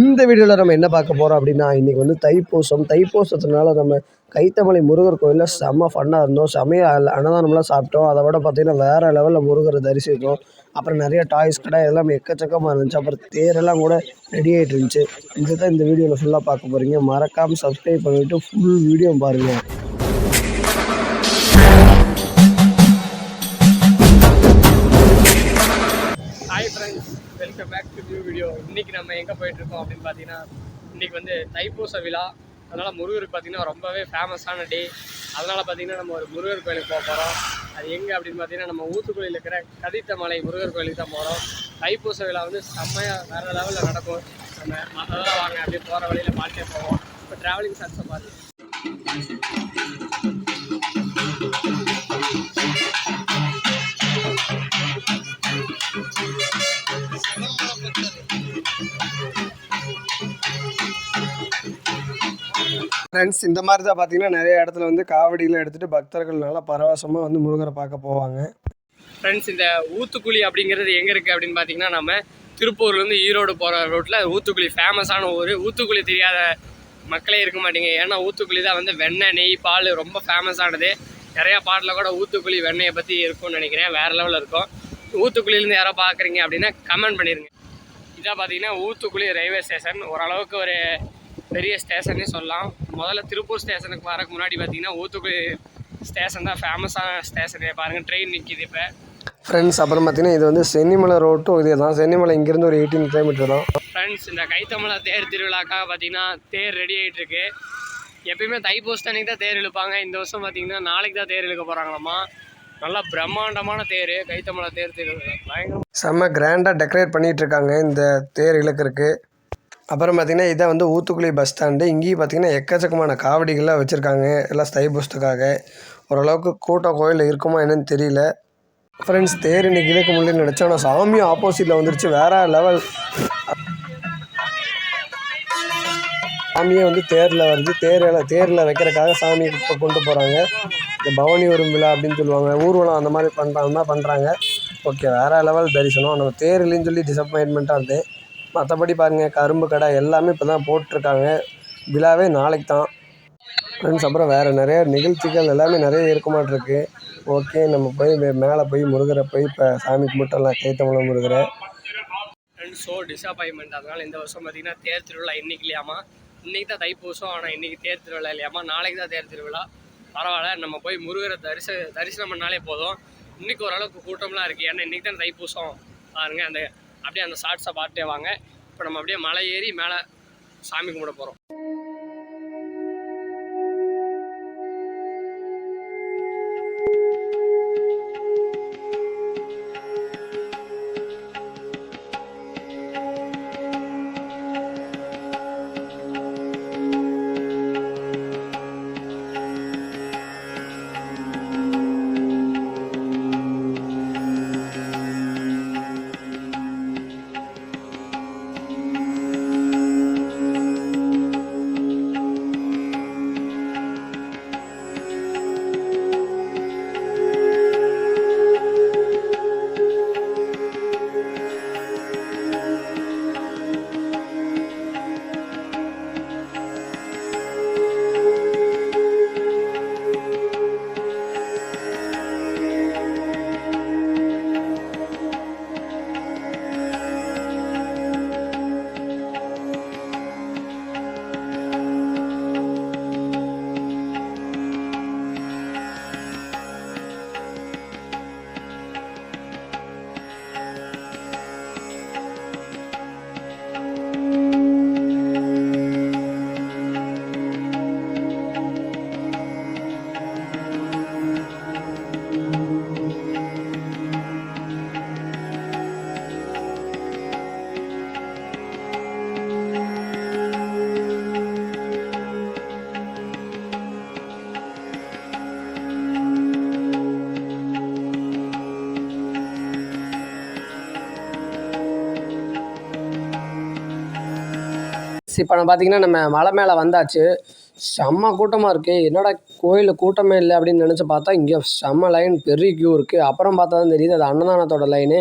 இந்த வீடியோவில் நம்ம என்ன பார்க்க போகிறோம் அப்படின்னா இன்றைக்கி வந்து தைப்பூசம். தைப்பூசத்தினால நம்ம கைத்தமலை முருகர் கோயிலில் செம்ம ஃபன்னாக இருந்தோம். செமையாக அன்னதானம்லாம் சாப்பிட்டோம். அதை விட பார்த்திங்கன்னா வேறு லெவலில் முருகரை தரிசித்தோம். அப்புறம் நிறைய டாய்ஸ் கடை எல்லாம் எக்கச்சக்கமாக இருந்துச்சு. அப்புறம் தேரெல்லாம் கூட ரெடி ஆகிட்டு இருந்துச்சு. இது தான் இந்த வீடியோவில் ஃபுல்லாக பார்க்க போகிறீங்க மறக்காமல் சப்ஸ்கிரைப் பண்ணிவிட்டு ஃபுல் வீடியோ பாருங்கள் பேக் டு நியூ வீடியோ இன்னைக்கு நம்ம எங்கே போயிட்டு இருக்கோம் அப்படின்னு பார்த்தீங்கன்னா இன்னைக்கு வந்து தைப்பூச விழா. அதனால் முருகருக்கு பார்த்தீங்கன்னா ரொம்பவே ஃபேமஸான டே அதனால் பார்த்தீங்கன்னா நம்ம ஒரு முருகர் கோயிலுக்கு போக போகிறோம் அது எங்கே அப்படின்னு பார்த்தீங்கன்னா நம்ம ஊத்துக்குழியில் இருக்கிற கதித்த மலை முருகர் கோயிலுக்கு தான் போகிறோம் தைப்பூச விழா வந்து செம்மையாக வேறு லெவலில் நடக்கும். நம்ம அதெல்லாம் வாங்க அப்படியே போகிற வழியில் பாட்டே போவோம். இப்போ ட்ராவலிங் சார்ஸை பார்த்து ஃப்ரெண்ட்ஸ் இந்த மாதிரி தான் பார்த்தீங்கன்னா நிறைய இடத்துல வந்து காவடியில் எடுத்துகிட்டு பக்தர்கள் நல்லா பரவசமாக வந்து முருகரை பார்க்க போவாங்க. ஃப்ரெண்ட்ஸ் இந்த ஊத்துக்குழி அப்படிங்கிறது எங்கே இருக்குது அப்படின்னு பார்த்தீங்கன்னா நம்ம திருப்பூர்லேருந்து ஈரோடு போகிற ரோட்டில் ஊத்துக்குழி ஃபேமஸான ஊர். ஊத்துக்குழி தெரியாத மக்களே இருக்க மாட்டீங்க. ஏன்னா ஊத்துக்குழி தான் வந்து வெண்ணெய் நெய் பால் ரொம்ப ஃபேமஸானது நிறையா பாட்டில் கூட ஊத்துக்குழி வெண்ணெயை பற்றி இருக்கும்னு நினைக்கிறேன். வேறு லெவலில் இருக்கும். ஊத்துக்குழிலேருந்து யாரோ பார்க்குறீங்க அப்படின்னா கமெண்ட் பண்ணிடுங்க இதாக பார்த்தீங்கன்னா ஊத்துக்குழி ரயில்வே ஸ்டேஷன் ஓரளவுக்கு ஒரு பெரிய ஸ்டேஷன்னே சொல்லலாம். முதல்ல திருப்பூர் ஸ்டேஷனுக்கு வரக்கு முன்னாடி பார்த்தீங்கன்னா ஊத்துக்குழி ஸ்டேஷன் தான் ஃபேமஸான ஸ்டேஷனு. பாருங்கள் ட்ரெயின் நிற்கிது இப்போ. ஃப்ரெண்ட்ஸ் அப்புறம் பார்த்தீங்கன்னா இது வந்து சென்னிமலை ரோட்டும் இதே தான். சென்னிமலை இங்கேருந்து ஒரு எயிட்டீன் கிலோமீட்டர் தான். ஃப்ரெண்ட்ஸ் இந்த கைத்தமலை தேர் திருவிழாக்காக பார்த்தீங்கன்னா தேர் ரெடி ஆகிட்டு இருக்கு எப்பயுமே தைப்பூசம் அன்னைக்கு தான் தேர் இழுப்பாங்க. இந்த வருஷம் பார்த்தீங்கன்னா நாளைக்கு தான் தேர் இழுக்க போகிறாங்களாமா நல்லா பிரம்மாண்டமான தேர் கைத்தமலை தேர் திருவிழா. பயங்கர செம்ம கிராண்டாக டெக்கரேட் பண்ணிகிட்டு இருக்காங்க இந்த தேர் இழுக்கிறதுக்கு. அப்புறம் பார்த்திங்கன்னா இதான் வந்து ஊத்துக்குளி பஸ் ஸ்டாண்டு இங்கேயும் பார்த்தீங்கன்னா எக்கச்சக்கமான காவடிகள்லாம் வச்சுருக்காங்க. எல்லாம் ஸ்தை புஸ்துக்காக ஓரளவுக்கு கூட்டம் கோயில் இருக்குமா என்னன்னு தெரியல. ஃப்ரெண்ட்ஸ் தேர் இன்னைக்கு கிழக்கு முடியலன்னு நினச்சோம் ஆனால் சாமியும் ஆப்போசிட்டில் வந்துருச்சு. வேற லெவல் சாமியே வந்து தேரில் வருது. தேரில் தேரில் வைக்கிறதுக்காக சாமி இப்போ கொண்டு போகிறாங்க இந்த பவனி வரும் விழா அப்படின்னு சொல்லுவாங்க. ஊர்வலம் அந்த மாதிரி பண்ணுறாங்க பண்ணுறாங்க ஓகே வேறு லெவல் தரிசனம். நம்ம தேர் இல்லைன்னு சொல்லி டிசப்பாயின்மெண்ட்டாக இருந்தேன் மற்றபடி பாருங்கள் கரும்பு கடை எல்லாமே இப்போ தான் போட்டிருக்காங்க. விழாவே நாளைக்கு தான். ஃப்ரெண்ட்ஸ் அப்புறம் வேறு நிறைய நிகழ்ச்சிகள் எல்லாமே நிறைய இருக்க மாட்டிருக்கு ஓகே நம்ம போய் மேலே போய் முருகரை போய் இப்போ சாமி கும்பிட்டுலாம் கைத்தமிழ முருகரை. ஸோ டிசப்பாயின்மெண்ட் அதனால் இந்த வருஷம் பார்த்திங்கன்னா தேர் திருவிழா இன்றைக்கி இல்லையாமா இன்றைக்கி தான் தைப்பூசம் ஆனால் இன்றைக்கி தேர் திருவிழா இல்லையாமா நாளைக்கு தான் தேர் திருவிழா. பரவாயில்ல நம்ம போய் முருகரை தரிச தரிசனம் பண்ணாலே போதும். இன்றைக்கி ஓரளவுக்கு கூட்டம்லாம் இருக்குது ஏன்னா இன்றைக்கி தான் தைப்பூசம். பாருங்கள் அந்த அப்படியே அந்த ஷார்ட்ஸை பார்த்துட்டே வாங்க. இப்போ நம்ம அப்படியே மலை ஏறி மேலே சாமி கும்பிட போகிறோம் இப்போ நம்ம பார்த்தீங்கன்னா நம்ம மலை மேலே வந்தாச்சு. செம்ம கூட்டமாக இருக்குது என்னடா கோயிலில் கூட்டமே இல்லை அப்படின்னு நினச்சி பார்த்தா இங்கே செம்ம லைன் பெரிய க்யூ இருக்குது அப்புறம் பார்த்தா தான் தெரியுது அது அன்னதானத்தோட லைனு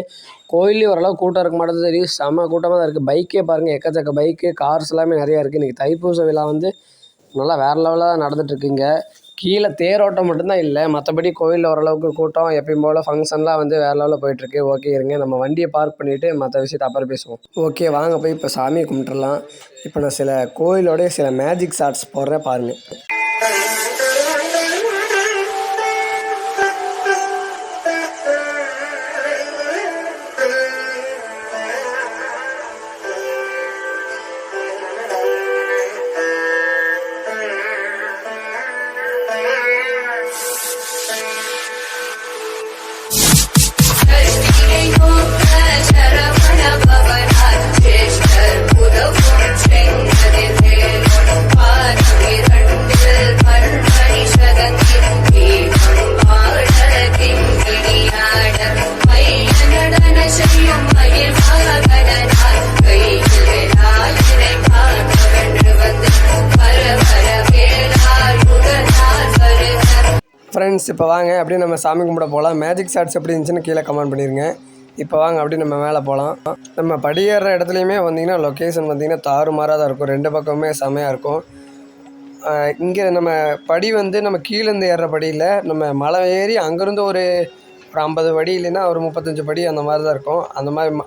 கோயிலையும் ஓரளவு கூட்டம் இருக்க மாட்டேது தெரியுது செம்ம கூட்டமாக தான் இருக்குது பைக்கே பாருங்கள் எக்கச்சக்க பைக்கு கார்ஸ் எல்லாமே நிறையா இருக்குது இன்றைக்கி தைப்பூச விழா வந்து நல்லா வேறு லெவலாக நடந்துகிட்ருக்குங்க நடந்துகிட்ருக்கு இங்கே. கீழே தேரோட்டம் மட்டும்தான் இல்லை. மற்றபடி கோயிலில் ஓரளவுக்கு கூட்டம் எப்பயும் போல் ஃபங்க்ஷன்லாம் வந்து வேறு லெவலில் போயிட்டுருக்கு. ஓகே இருங்க. நம்ம வண்டியை பார்க் பண்ணிவிட்டு மற்ற விஷயத்தை அப்புறம் பேசுவோம். ஓகே வாங்க போய் இப்போ சாமியை கும்பிட்டுடலாம். இப்போ நான் சில கோயிலோடைய சில மேஜிக் ஷார்ட்ஸ் போடுறேன் பாருங்கள் ஃப்ரெண்ட்ஸ் இப்போ வாங்க அப்படியே நம்ம சாமி கும்பிட போகலாம் மேஜிக் ஷாட்ஸ் எப்படி இருந்துச்சுன்னு கீழே கமெண்ட் பண்ணிடுங்க இப்போ வாங்க அப்படியே நம்ம மேலே போகலாம் நம்ம படியேற இடத்துலையுமே வந்தீங்கன்னா லொக்கேஷன் வந்தீங்கன்னா தாறுமாறாக தான் இருக்கும். ரெண்டு பக்கமுமே செமையாக இருக்கும். இங்கே நம்ம படி வந்து நம்ம கீழேருந்து ஏறுற படியில் நம்ம மலை ஏறி அங்கேருந்து ஒரு ஒரு ஐம்பது படி இல்லைன்னா ஒரு முப்பத்தஞ்சு படி அந்த மாதிரி தான் இருக்கும். அந்த மாதிரி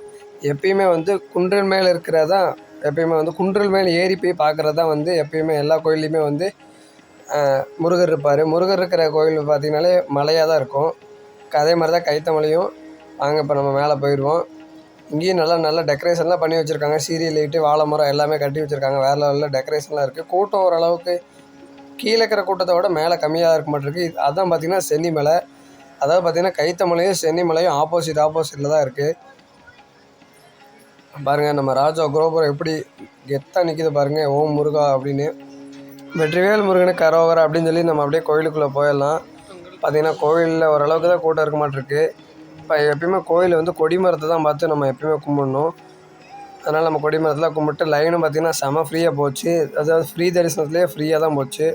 எப்பயுமே வந்து குன்றில் மேலே இருக்கிறதான் எப்பயுமே வந்து குன்றில் மேலே ஏறி போய் பார்க்குறது தான் வந்து எப்பயுமே எல்லா கோயில்லையுமே வந்து முருகர் இருப்பார். முருகர் இருக்கிற கோயில் பார்த்தீங்கனாலே மலையாக தான் இருக்கும். அதே மாதிரி தான் கைத்தமலையும் வாங்க இப்போ நம்ம மேலே போயிடுவோம் இங்கேயும் நல்லா நல்ல டெக்கரேஷன்லாம் பண்ணி வச்சுருக்காங்க. சீரியல் லைட்டு வாழை மரம் எல்லாமே கட்டி வச்சுருக்காங்க. வேறு லெவலில் டெக்கரேஷன்லாம் இருக்குது கூட்டம் ஓரளவுக்கு கீழே இருக்கிற கூட்டத்தை விட மேலே கம்மியாக இருக்க மாட்டிருக்கு. இது- அதான் பார்த்தீங்கன்னா சென்னிமலை அதாவது பார்த்தீங்கன்னா கைத்தமலையும் சென்னிமலையும் ஆப்போசிட் ஆப்போசிட்டில் தான் இருக்குது பாருங்கள் நம்ம ராஜா குரோபுரம் எப்படி கெத்தாக நிற்கிது பாருங்கள் ஓம் முருகா அப்படின்னு. வெற்றிவேல் முருகனுக்கு கரோகரா அப்படின்னு சொல்லி நம்ம அப்படியே கோயிலுக்குள்ளே போயிடலாம். பார்த்திங்கன்னா கோயிலில் ஓரளவுக்கு தான் கூட்டம் இருக்க மாட்டிருக்கு. இப்போ எப்பயுமே கோயில் வந்து கொடிமரத்தை தான் பார்த்து நம்ம எப்பயுமே கும்பிடணும். அதனால் நம்ம கொடிமரத்தில் கும்பிட்டு லைனும் பார்த்தீங்கன்னா செம ஃப்ரீயாக போச்சு. அதாவது ஃப்ரீ தரிசனத்துலேயே ஃப்ரீயாக தான் போச்சு.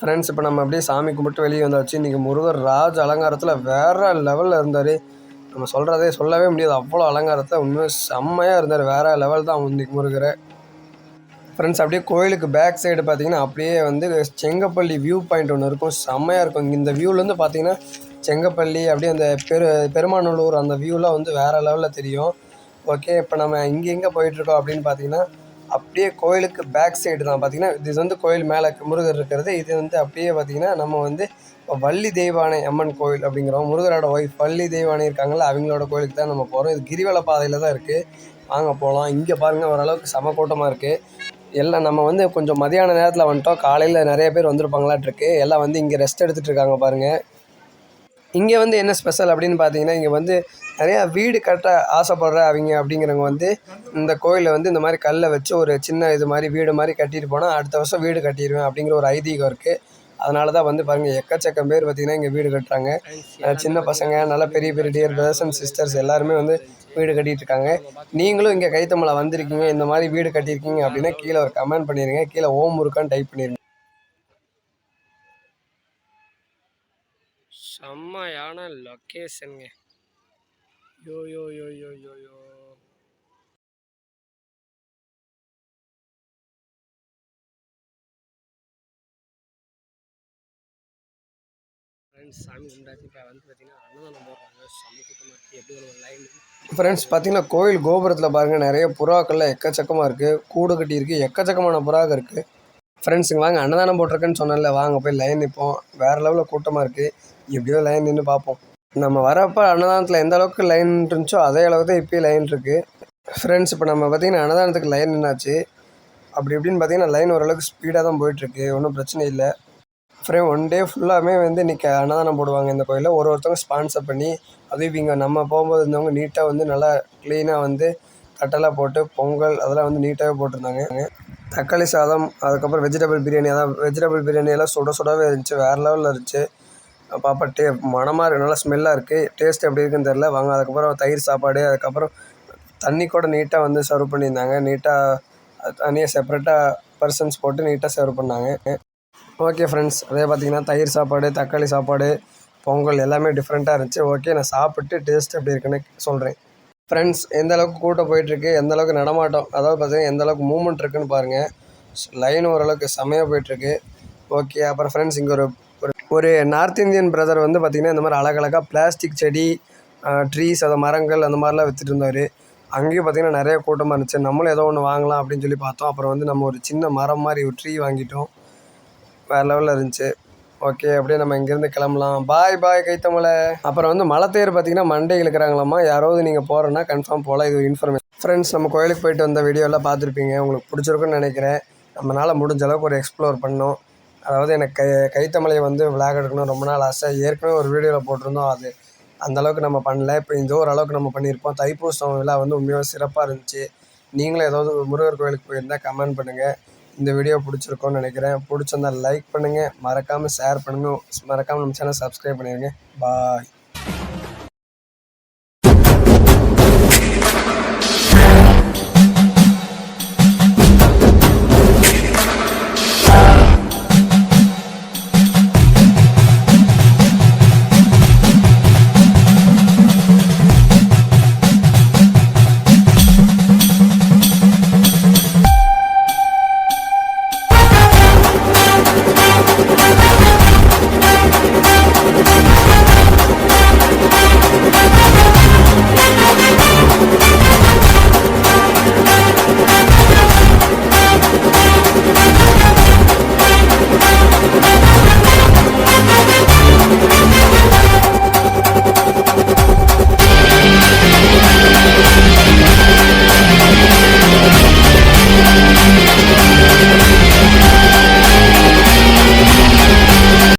ஃப்ரெண்ட்ஸ் இப்போ நம்ம அப்படியே சாமி கும்பிட்டு வெளியே வந்தாச்சு. இன்றைக்கி முருகர் ராஜ அலங்காரத்தில் வேறு லெவலில் இருந்தார். நம்ம சொல்கிறதே சொல்லவே முடியாது. அவ்வளோ அலங்காரத்தில் உண்மையாக செம்மையாக இருந்தார். வேறு லெவல் தான் இன்றைக்கி முருகரை. ஃப்ரெண்ட்ஸ் அப்படியே கோயிலுக்கு பேக் சைடு பார்த்தீங்கன்னா அப்படியே வந்து செங்கப்பள்ளி வியூ பாயிண்ட் ஒன்று இருக்கும். செம்மையாக இருக்கும். இந்த வியூலேருந்து பார்த்தீங்கன்னா செங்கப்பள்ளி அப்படியே அந்த பெரு பெருமாநல்லூர் அந்த வியூலாம் வந்து வேறு லெவலில் தெரியும். ஓகே இப்போ நம்ம இங்கே எங்கே போயிட்டுருக்கோம் அப்படின்னு பார்த்தீங்கன்னா அப்படியே கோயிலுக்கு பேக் சைடு தான். பார்த்தீங்கன்னா இது வந்து கோயில் மேலே முருகர் இருக்கிறது. இது வந்து அப்படியே பார்த்தீங்கன்னா நம்ம வந்து இப்போ வள்ளி தெய்வானை அம்மன் கோயில் அப்படிங்கிறோம். முருகரோட ஒய்ஃப் வள்ளி தெய்வானை இருக்காங்கல்ல அவங்களோட கோயிலுக்கு தான் நம்ம போகிறோம் இது கிரிவல பாதையில் தான் இருக்குது வாங்க போகலாம் இங்கே பாருங்கள் ஓரளவுக்கு சம கூட்டமாக இருக்குது எல்லாம் நம்ம வந்து கொஞ்சம் மதியான நேரத்தில் வந்துட்டோம். காலையில் நிறைய பேர் வந்திருப்பாங்களாட்டிருக்கு எல்லாம் வந்து இங்கே ரெஸ்ட் எடுத்துகிட்டு இருக்காங்க பாருங்கள் இங்கே வந்து என்ன ஸ்பெஷல் அப்படின்னு பார்த்தீங்கன்னா இங்கே வந்து நிறையா வீடு கட்ட ஆசைப்படுற அவங்க அப்படிங்கிறவங்க வந்து இந்த கோயிலில் வந்து இந்த மாதிரி கல்லை வச்சு ஒரு சின்ன இது மாதிரி வீடு மாதிரி கட்டிட்டு போனால் அடுத்த வருஷம் வீடு கட்டிடுவேன் அப்படிங்கிற ஒரு ஐதீகம் இருக்குது அதனால தான் வந்து பாருங்கள் எக்கச்சக்கம் பேர் பார்த்திங்கன்னா இங்கே வீடு கட்டுறாங்க. சின்ன பசங்க நல்ல பெரிய பெரிய டியர் பிரதர்ஸ் அண்ட் சிஸ்டர்ஸ் எல்லாருமே வந்து வீடு கட்டிட்டு இருக்காங்க நீங்களும் இங்கே கைத்தமலை வந்திருக்கீங்க. இந்த மாதிரி வீடு கட்டியிருக்கீங்க அப்படின்னா கீழே ஒரு கமெண்ட் பண்ணிடுங்க கீழே ஓம் இருக்கான்னு டைப் பண்ணிடுங்க செம்மையான லொக்கேஷனுங்க யோ யோ யோ யோ யோ யோ. ஃப்ரெண்ட்ஸ் சாமி கும்பிட்டாச்சு. இப்போ வந்து பார்த்தீங்கன்னா அன்னதானம் போடுறாங்க. செம்ம கூட்டமாக இருக்குது எப்படி ஒரு லைன் ஃப்ரெண்ட்ஸ் பார்த்தீங்கன்னா கோயில் கோபுரத்தில் பாருங்கள் நிறைய புறாக்கள்லாம் எக்கச்சக்கமாக இருக்குது கூடு கட்டி இருக்குது எக்கச்சக்கமான புறாக இருக்குது ஃப்ரெண்ட்ஸுங்க வாங்க அன்னதானம் போட்டிருக்கேன்னு சொன்னேன்ல. வாங்க போய் லைன் நிற்போம் வேறு லெவலில் கூட்டமாக இருக்குது எப்படியோ லைன் நின்று பார்ப்போம். நம்ம வரப்போ அன்னதானத்தில் எந்த அளவுக்கு லைன் இருந்துச்சோ அதே அளவுக்கு தான் இப்போயும் லைன் இருக்குது ஃப்ரெண்ட்ஸ் இப்போ நம்ம பார்த்தீங்கன்னா அன்னதானத்துக்கு லைன் நின்னாச்சு. அப்படி இப்படின்னு பார்த்தீங்கன்னா லைன் ஓரளவுக்கு ஸ்பீடாக தான் போயிட்டுருக்கு ஒன்றும் பிரச்சனை இல்லை. ஃப்ரே ஒன் டே ஃபுல்லாமே வந்து இன்றைக்கி அன்னதானம் போடுவாங்க இந்த கோயிலில். ஒரு ஒருத்தவங்க ஸ்பான்சர் பண்ணி அதுவும் இங்கே நம்ம போகும்போது இருந்தவங்க நீட்டாக வந்து நல்லா க்ளீனாக வந்து தட்டெல்லாம் போட்டு பொங்கல் அதெல்லாம் வந்து நீட்டாகவே போட்டிருந்தாங்க. தக்காளி சாதம் அதுக்கப்புறம் வெஜிடபிள் பிரியாணி அதான் வெஜிடபிள் பிரியாணி எல்லாம் சுட சுடவே இருந்துச்சு. வேறு லெவலில் இருந்துச்சு. பாப்பா டே மணமாக இருக்குது நல்லா ஸ்மெல்லாக இருக்குது டேஸ்ட் எப்படி இருக்குன்னு தெரில வாங்க அதுக்கப்புறம் தயிர் சாப்பாடு அதுக்கப்புறம் தண்ணி கூட நீட்டாக வந்து சர்வ் பண்ணியிருந்தாங்க. நீட்டாக தனியாக செப்பரேட்டாக பர்சன்ஸ் போட்டு நீட்டாக சர்வ் பண்ணாங்க. ஓகே ஃப்ரெண்ட்ஸ் அதே பார்த்திங்கன்னா தயிர் சாப்பாடு தக்காளி சாப்பாடு பொங்கல் எல்லாமே டிஃப்ரெண்ட்டாக இருந்துச்சு. ஓகே நான் சாப்பிட்டு டேஸ்ட் எப்படி இருக்குன்னு சொல்கிறேன் ஃப்ரெண்ட்ஸ் எந்த அளவுக்கு கூட்டம் போயிட்டுருக்கு எந்த அளவுக்கு நடமாட்டம் அதாவது பார்த்தீங்கன்னா எந்த அளவுக்கு மூவ்மெண்ட் இருக்குன்னு பாருங்கள் லைன் ஓரளவுக்கு செமையாக போயிட்டுருக்கு. ஓகே அப்புறம் ஃப்ரெண்ட்ஸ் இங்கே ஒரு ஒரு- ஒரு நார்த் இந்தியன் பிரதர் வந்து பார்த்திங்கன்னா இந்த மாதிரி அழகழகாக பிளாஸ்டிக் செடி ட்ரீஸ் அந்த மரங்கள் அந்த மாதிரிலாம் விற்றுட்டு இருந்தார். அங்கேயும் பார்த்திங்கன்னா நிறைய கூட்டமாக இருந்துச்சு. நம்மளும் ஏதோ ஒன்று வாங்கலாம் அப்படின்னு சொல்லி பார்த்தோம். அப்புறம் வந்து நம்ம ஒரு சின்ன மரம் மாதிரி ஒரு ட்ரீ வாங்கிட்டோம். வேறு லெவலில் இருந்துச்சு. ஓகே அப்படியே நம்ம இங்கேருந்து கிளம்பலாம். பாய் பாய் கைத்தமலை. அப்புறம் வந்து மலை தேர் பார்த்தீங்கன்னா மண்டே இழுக்கிறாங்களாமா யாராவது நீங்கள் போகிறோன்னா கன்ஃபார்ம் போகலாம் இது இன்ஃபர்மேஷன் ஃப்ரெண்ட்ஸ் நம்ம கோயிலுக்கு போயிட்டு வந்த வீடியோலாம் பார்த்துருப்பீங்க. உங்களுக்கு பிடிச்சிருக்குன்னு நினைக்கிறேன். நம்மளால் முடிஞ்ச அளவுக்கு ஒரு எக்ஸ்ப்ளோர் பண்ணோம். அதாவது எனக்கு கை கைத்தமலையை வந்து விளாக் எடுக்கணும் ரொம்ப நாள் ஆசை. ஏற்கனவே ஒரு வீடியோவில் போட்டிருந்தோம் அது. அந்தளவுக்கு நம்ம பண்ணல. இப்போ இந்த ஓரளவுக்கு நம்ம பண்ணியிருப்போம். தைப்பூசம் விழா வந்து உண்மையாக சிறப்பாக இருந்துச்சு. நீங்களும் ஏதாவது முருகர் கோயிலுக்கு போயிருந்தால் கமெண்ட் பண்ணுங்கள் இந்த வீடியோ பிடிச்சிருக்கோன்னு நினைக்கிறேன். பிடிச்சிருந்தா லைக் பண்ணுங்கள் மறக்காமல் ஷேர் பண்ணுங்கள் மறக்காமல் நம்ம சேனல் சப்ஸ்கிரைப் பண்ணிடுங்க பாய்